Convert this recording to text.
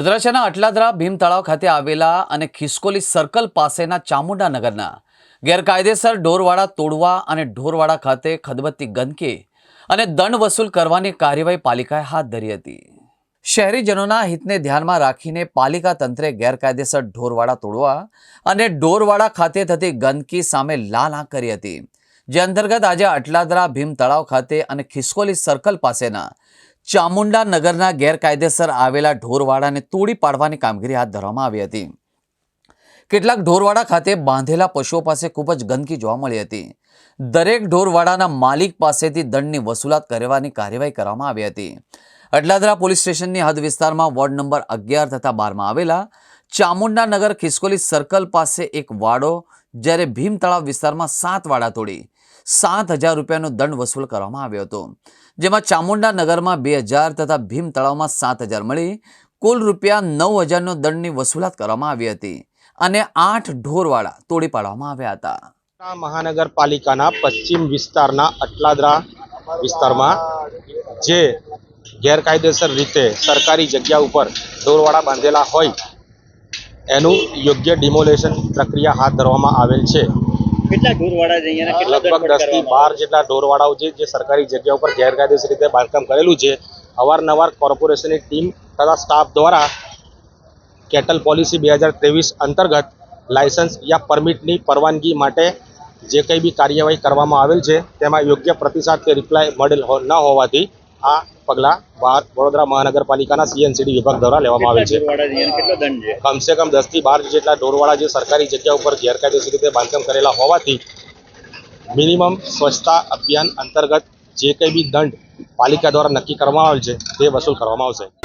વડોદરા અટલાદરા ભીમ તળાવ ખાતે આવેલા અને ખિસકોલી સર્કલ પાસેના ચામુંડા ગેરકાયદેસર ઢોરવાડા તોડવા અને ઢોરવાડા ખાતે ખદબત્તી ગંદકી અને દંડ વસૂલ કરવાની કાર્યવાહી પાલિકાએ હાથ ધરી હતી. શહેરીજનોના હિતને ધ્યાનમાં રાખીને પાલિકા તંત્રે ગેરકાયદેસર ઢોરવાડા તોડવા અને ઢોરવાડા ખાતે થતી ગંદકી સામે લાલ આંખ કરી હતી. જે અંતર્ગત આજે અટલાદરા ભીમ તળાવ ખાતે અને ખિસકોલી સર્કલ પાસેના ચામુંડા નગરના ગેરકાયદેસર આવેલા ઢોરવાડાને તોડી પાડવાની કામગીરી હાથ ધરવામાં આવી હતી. કેટલાક ઢોરવાડા ખાતે બાંધેલા પશુઓ પાસે ખૂબ જ ગંદકી જોવા મળી હતી. દરેક ઢોરવાડાના માલિક પાસેથી દંડની વસૂલાત કરવાની કાર્યવાહી કરવામાં આવી હતી. અડલાદરા પોલીસ સ્ટેશનની હદ વિસ્તારમાં વોર્ડ નંબર અગિયાર તથા બારમાં આવેલા ચામુંડા નગર ખિસકોલી સર્કલ પાસે એક વાડો જ્યારે ભીમ તળાવ વિસ્તારમાં સાત વાડા તોડી સાત હજાર રૂપિયાનો દંડ વસૂલ કરવામાં આવ્યો હતો. જેમાં ચામુંડા નગરમાં બે હજાર તથા ભીમ તળાવમાં સાત હજાર મળી કુલ રૂપિયા નવ હજારનો દંડની વસૂલાત કરવામાં આવી હતી અને આઠ ઢોરવાડા તોડી પાડવામાં આવ્યા હતા. મહાનગરપાલિકાના પશ્ચિમ વિસ્તારના અટલાદરા વિસ્તારમાં જે ગેરકાયદેસર રીતે સરકારી જગ્યા ઉપર ઢોરવાડા બાંધેલા હોય એનું યોગ્ય ડિમોલેશન પ્રક્રિયા હાથ ધરવામાં આવેલ છે. કેટલા ઢોરવાડા છે લગભગ દસથી બાર જેટલા ઢોરવાડાઓ છે જે સરકારી જગ્યા ઉપર ગેરકાયદેસર રીતે બાંધકામ કરેલું છે. અવારનવાર કોર્પોરેશનની ટીમ તથા સ્ટાફ દ્વારા કેટલ પોલિસી બે હજાર ત્રેવીસ અંતર્ગત લાયસન્સ યા પરમિટની પરવાનગી માટે જે કંઈ બી કાર્યવાહી કરવામાં આવેલ છે તેમાં યોગ્ય પ્રતિસાદ કે રિપ્લાય મળેલ ન હોવાથી આ પગલાં બહાર વડોદરા મહાનગરપાલિકાના સીએનસીડી વિભાગ દ્વારા લેવામાં આવે છે. કમસે કમ દસથી બાર જેટલા ઢોરવાળા જે સરકારી જગ્યા ઉપર ગેરકાયદેસર રીતે બાંધકામ કરેલા હોવાથી મિનિમમ સ્વચ્છતા અભિયાન અંતર્ગત જે કંઈ બી દંડ પાલિકા દ્વારા નક્કી કરવામાં આવેલ છે તે વસૂલ કરવામાં આવશે.